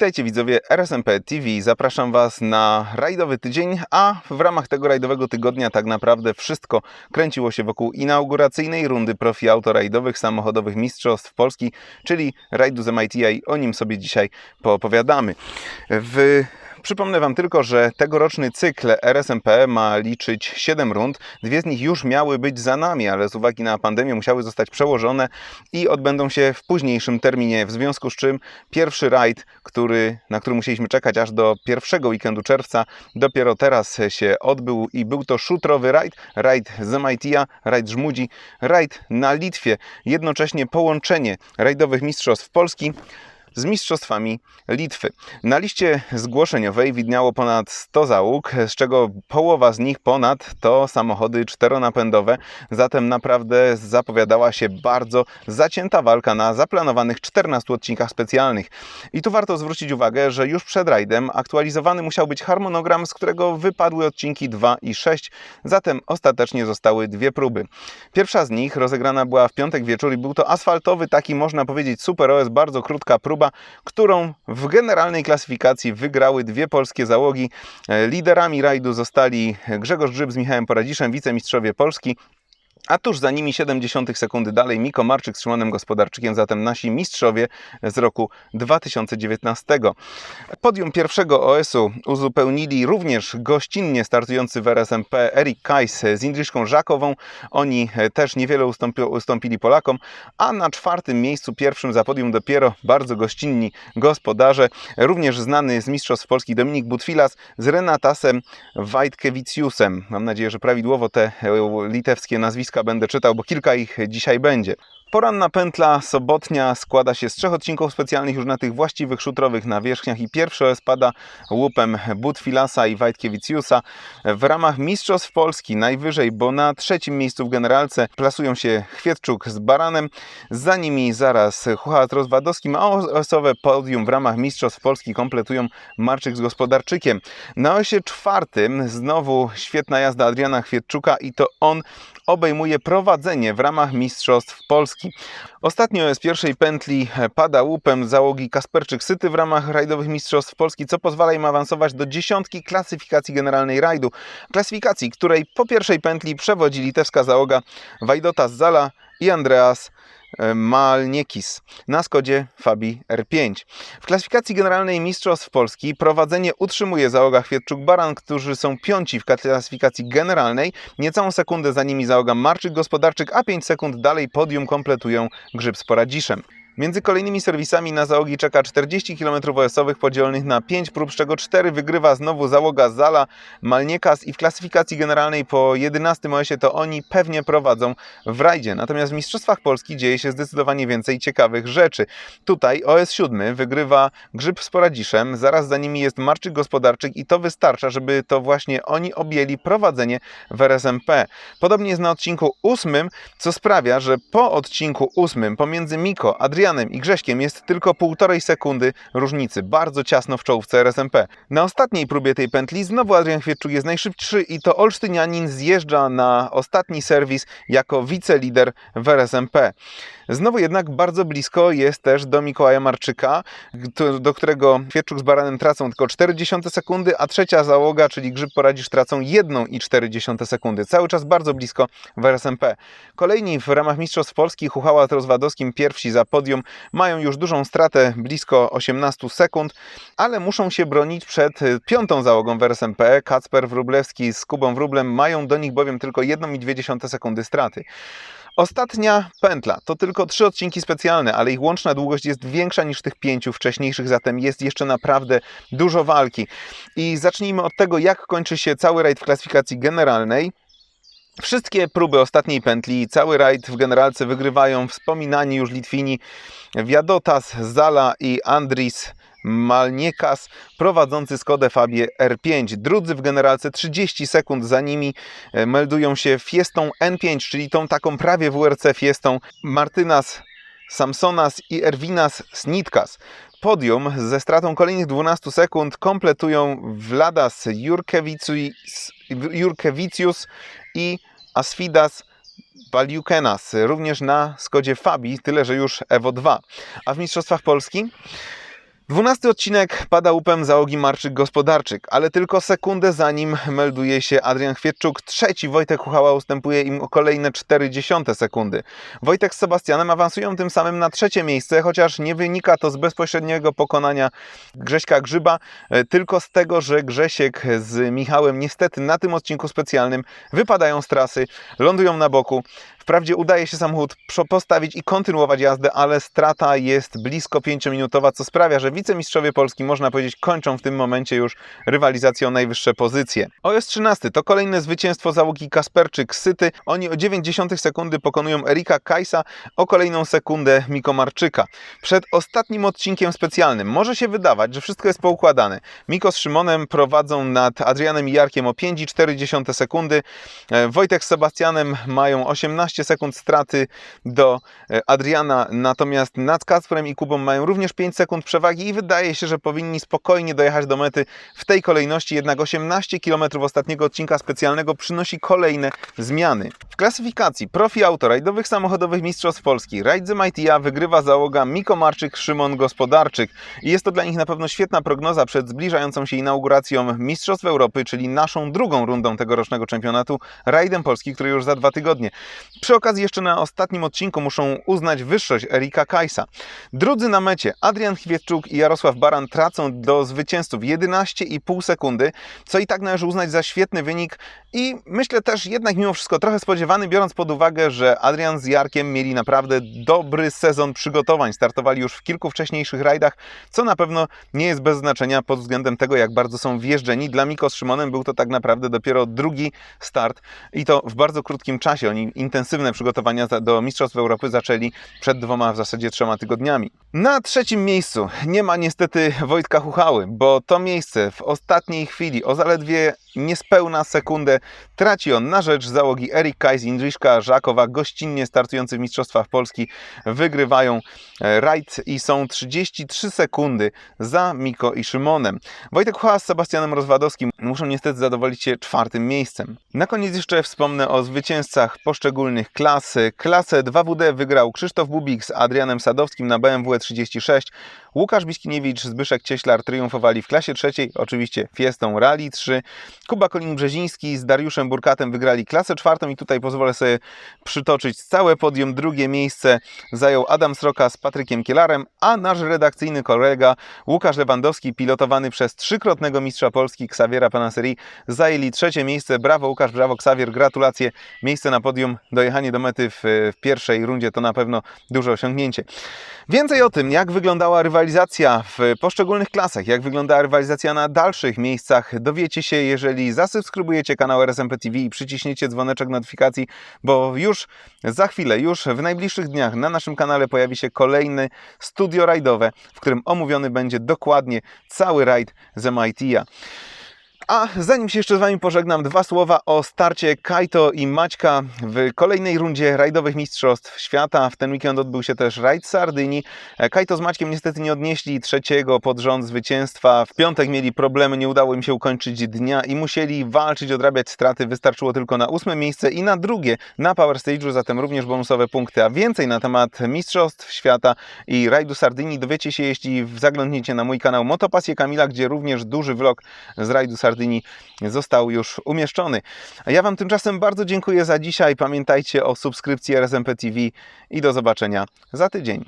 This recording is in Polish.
Witajcie widzowie RSMP TV. Zapraszam Was na rajdowy tydzień, a w ramach tego rajdowego tygodnia tak naprawdę wszystko kręciło się wokół inauguracyjnej rundy profi autorajdowych samochodowych mistrzostw Polski, czyli rajdu z MITI. O nim sobie dzisiaj poopowiadamy. W Przypomnę Wam tylko, że tegoroczny cykl RSMP ma liczyć 7 rund. Dwie z nich już miały być za nami, ale z uwagi na pandemię musiały zostać przełożone i odbędą się w późniejszym terminie. W związku z czym pierwszy rajd, który, na który musieliśmy czekać aż do pierwszego weekendu czerwca, dopiero teraz się odbył i był to szutrowy rajd, rajd z MIT-a, rajd Żmudzi, rajd na Litwie. Jednocześnie połączenie rajdowych mistrzostw Polski z mistrzostwami Litwy. Na liście zgłoszeniowej widniało ponad 100 załóg, z czego połowa z nich ponad to samochody czteronapędowe, zatem naprawdę zapowiadała się bardzo zacięta walka na zaplanowanych 14 odcinkach specjalnych. I tu warto zwrócić uwagę, że już przed rajdem aktualizowany musiał być harmonogram, z którego wypadły odcinki 2 i 6, zatem ostatecznie zostały dwie próby. Pierwsza z nich rozegrana była w piątek wieczór i był to asfaltowy, taki można powiedzieć super OS, bardzo krótka próba, próba, którą w generalnej klasyfikacji wygrały dwie polskie załogi. E, liderami rajdu zostali Grzegorz Grzyb z Michałem Poradziszem, wicemistrzowie Polski a tuż za nimi 70 sekundy dalej Miko Marczyk z Szymonem Gospodarczykiem, zatem nasi mistrzowie z roku 2019. Podium pierwszego OS-u uzupełnili również gościnnie startujący w RSMP Erik Kajs z Indryszką Żakową. Oni też niewiele ustąpi, ustąpili Polakom, a na czwartym miejscu, pierwszym za podium dopiero bardzo gościnni gospodarze, również znany z Mistrzostw Polski Dominik Butwilas z Renatasem Wajtkewicjusem. Mam nadzieję, że prawidłowo te litewskie nazwiska będę czytał, bo kilka ich dzisiaj będzie. Poranna pętla sobotnia składa się z trzech odcinków specjalnych już na tych właściwych szutrowych nawierzchniach i pierwszy spada łupem Butfilasa i Wajtkiewicjusa. W ramach Mistrzostw Polski najwyżej, bo na trzecim miejscu w generalce plasują się Chwietczuk z Baranem, za nimi zaraz Chuchat Rozwadowski, a osowe podium w ramach Mistrzostw Polski kompletują Marczyk z Gospodarczykiem. Na osie czwartym znowu świetna jazda Adriana Chwietczuka i to on obejmuje prowadzenie w ramach Mistrzostw Polski. Ostatnio z pierwszej pętli pada łupem załogi Kasperczyk-Syty w ramach rajdowych Mistrzostw Polski, co pozwala im awansować do dziesiątki klasyfikacji generalnej rajdu. Klasyfikacji, której po pierwszej pętli przewodzi litewska załoga Wajdota Zala i Andreas E, Malniekis na Skodzie Fabi R5. W klasyfikacji generalnej Mistrzostw Polski prowadzenie utrzymuje załoga Chwietczuk-Baran, którzy są piąci w klasyfikacji generalnej. Niecałą sekundę za nimi załoga Marczyk-Gospodarczyk, a 5 sekund dalej podium kompletują Grzyb z Poradziszem. Między kolejnymi serwisami na załogi czeka 40 km OS-owych podzielonych na 5 prób, z czego 4 wygrywa znowu załoga Zala, Malniekas i w klasyfikacji generalnej po 11 OS-ie to oni pewnie prowadzą w rajdzie. Natomiast w Mistrzostwach Polski dzieje się zdecydowanie więcej ciekawych rzeczy. Tutaj OS 7 wygrywa Grzyb z Poradziszem, zaraz za nimi jest Marczyk Gospodarczyk i to wystarcza, żeby to właśnie oni objęli prowadzenie w RSMP. Podobnie jest na odcinku 8, co sprawia, że po odcinku 8 pomiędzy Miko, Adrian Adrianem i Grześkiem jest tylko półtorej sekundy różnicy, bardzo ciasno w czołówce RSMP. Na ostatniej próbie tej pętli znowu Adrian Chwietczuk jest najszybszy i to Olsztynianin zjeżdża na ostatni serwis jako wicelider w RSMP. Znowu jednak bardzo blisko jest też do Mikołaja Marczyka, do którego Chwietczuk z Baranem tracą tylko 40 sekundy, a trzecia załoga, czyli Grzyb Poradzisz, tracą 1,4 sekundy. Cały czas bardzo blisko w RSMP. Kolejni w ramach Mistrzostw Polski Huchała Rozwadowskim pierwsi za podium Mają już dużą stratę, blisko 18 sekund, ale muszą się bronić przed y, piątą załogą w RSMP. Kacper Wrublewski z Kubą Wrublem mają do nich bowiem tylko 1,2 sekundy straty. Ostatnia pętla to tylko trzy odcinki specjalne, ale ich łączna długość jest większa niż tych pięciu wcześniejszych, zatem jest jeszcze naprawdę dużo walki. I zacznijmy od tego, jak kończy się cały rajd w klasyfikacji generalnej. Wszystkie próby ostatniej pętli, cały rajd w generalce wygrywają wspominani już Litwini Wiadotas, Zala i Andris Malniekas prowadzący Skodę Fabie R5. Drudzy w generalce 30 sekund za nimi e, meldują się Fiestą N5, czyli tą taką prawie WRC Fiestą Martynas Samsonas i Erwinas Snitkas. Podium ze stratą kolejnych 12 sekund kompletują Vladas Jurkewicius i Asfidas Baliukenas, również na Skodzie Fabi, tyle że już Evo 2. A w Mistrzostwach Polski? Dwunasty odcinek pada łupem załogi Marczyk-Gospodarczyk, ale tylko sekundę zanim melduje się Adrian Chwietczuk. Trzeci Wojtek Huchała ustępuje im o kolejne 40 sekundy. Wojtek z Sebastianem awansują tym samym na trzecie miejsce, chociaż nie wynika to z bezpośredniego pokonania Grześka Grzyba, e, tylko z tego, że Grzesiek z Michałem niestety na tym odcinku specjalnym wypadają z trasy, lądują na boku. Wprawdzie udaje się samochód postawić i kontynuować jazdę, ale strata jest blisko 5-minutowa, co sprawia, że wicemistrzowie Polski, można powiedzieć, kończą w tym momencie już rywalizację o najwyższe pozycje. OS 13 to kolejne zwycięstwo załogi Kasperczyk-Syty. Oni o 0,9 sekundy pokonują Erika Kajsa, o kolejną sekundę Miko Marczyka. Przed ostatnim odcinkiem specjalnym może się wydawać, że wszystko jest poukładane. Miko z Szymonem prowadzą nad Adrianem i Jarkiem o 5,4 sekundy. E, Wojtek z Sebastianem mają 18 sekund straty do e, Adriana, natomiast nad Kacprem i Kubą mają również 5 sekund przewagi i wydaje się, że powinni spokojnie dojechać do mety w tej kolejności, jednak 18 km ostatniego odcinka specjalnego przynosi kolejne zmiany. W klasyfikacji profi auto rajdowych samochodowych Mistrzostw Polski Rajdzy Majtija wygrywa załoga Miko Marczyk, Szymon Gospodarczyk i jest to dla nich na pewno świetna prognoza przed zbliżającą się inauguracją Mistrzostw Europy, czyli naszą drugą rundą tegorocznego czempionatu Rajdem Polski, który już za dwa tygodnie. Przy okazji jeszcze na ostatnim odcinku muszą uznać wyższość Erika Kajsa. Drudzy na mecie Adrian Chwietczuk i Jarosław Baran tracą do zwycięzców 11,5 sekundy, co i tak należy uznać za świetny wynik i myślę też jednak mimo wszystko trochę spodziewany, biorąc pod uwagę, że Adrian z Jarkiem mieli naprawdę dobry sezon przygotowań. Startowali już w kilku wcześniejszych rajdach, co na pewno nie jest bez znaczenia pod względem tego, jak bardzo są wjeżdżeni. Dla Miko z Szymonem był to tak naprawdę dopiero drugi start i to w bardzo krótkim czasie. Oni intensywne przygotowania do Mistrzostw Europy zaczęli przed dwoma, w zasadzie trzema tygodniami. Na trzecim miejscu nie ma niestety Wojtka Huchały, bo to miejsce w ostatniej chwili o zaledwie niespełna sekundę traci on na rzecz załogi Erik Kajs, Indriszka Żakowa, gościnnie startujący w Mistrzostwach Polski, wygrywają e, rajd i są 33 sekundy za Miko i Szymonem. Wojtek Hucha z Sebastianem Rozwadowskim muszą niestety zadowolić się czwartym miejscem. Na koniec jeszcze wspomnę o zwycięzcach poszczególnych klas. Klasę 2WD wygrał Krzysztof Bubik z Adrianem Sadowskim na BMW 36. Łukasz Biskiniewicz, Zbyszek Cieślar triumfowali w klasie trzeciej, oczywiście Fiestą Rally 3. Kuba Kolin-Brzeziński z Dariuszem Burkatem wygrali klasę czwartą i tutaj pozwolę sobie przytoczyć całe podium. Drugie miejsce zajął Adam Sroka z Patrykiem Kielarem, a nasz redakcyjny kolega Łukasz Lewandowski, pilotowany przez trzykrotnego mistrza Polski Xaviera Panasserii, zajęli trzecie miejsce. Brawo Łukasz, brawo Xavier, gratulacje. Miejsce na podium, dojechanie do mety w, w pierwszej rundzie to na pewno duże osiągnięcie. Więcej o tym, jak wyglądała rywalizacja w poszczególnych klasach, jak wyglądała rywalizacja na dalszych miejscach, dowiecie się, jeżeli zasubskrybujecie kanał RSMP TV i przyciśniecie dzwoneczek notyfikacji, bo już za chwilę, już w najbliższych dniach na naszym kanale pojawi się kolejny studio rajdowe, w którym omówiony będzie dokładnie cały rajd z MIT-a. A zanim się jeszcze z Wami pożegnam, dwa słowa o starcie Kajto i Maćka w kolejnej rundzie rajdowych Mistrzostw Świata. W ten weekend odbył się też rajd Sardynii. Kajto z Maćkiem niestety nie odnieśli trzeciego pod rząd zwycięstwa. W piątek mieli problemy, nie udało im się ukończyć dnia i musieli walczyć, odrabiać straty. Wystarczyło tylko na ósme miejsce i na drugie na Power Stage'u, zatem również bonusowe punkty. A więcej na temat Mistrzostw Świata i rajdu Sardynii dowiecie się, jeśli zaglądniecie na mój kanał Motopasję Kamila, gdzie również duży vlog z rajdu Został już umieszczony. A ja Wam tymczasem bardzo dziękuję za dzisiaj. Pamiętajcie o subskrypcji RSMP TV i do zobaczenia za tydzień.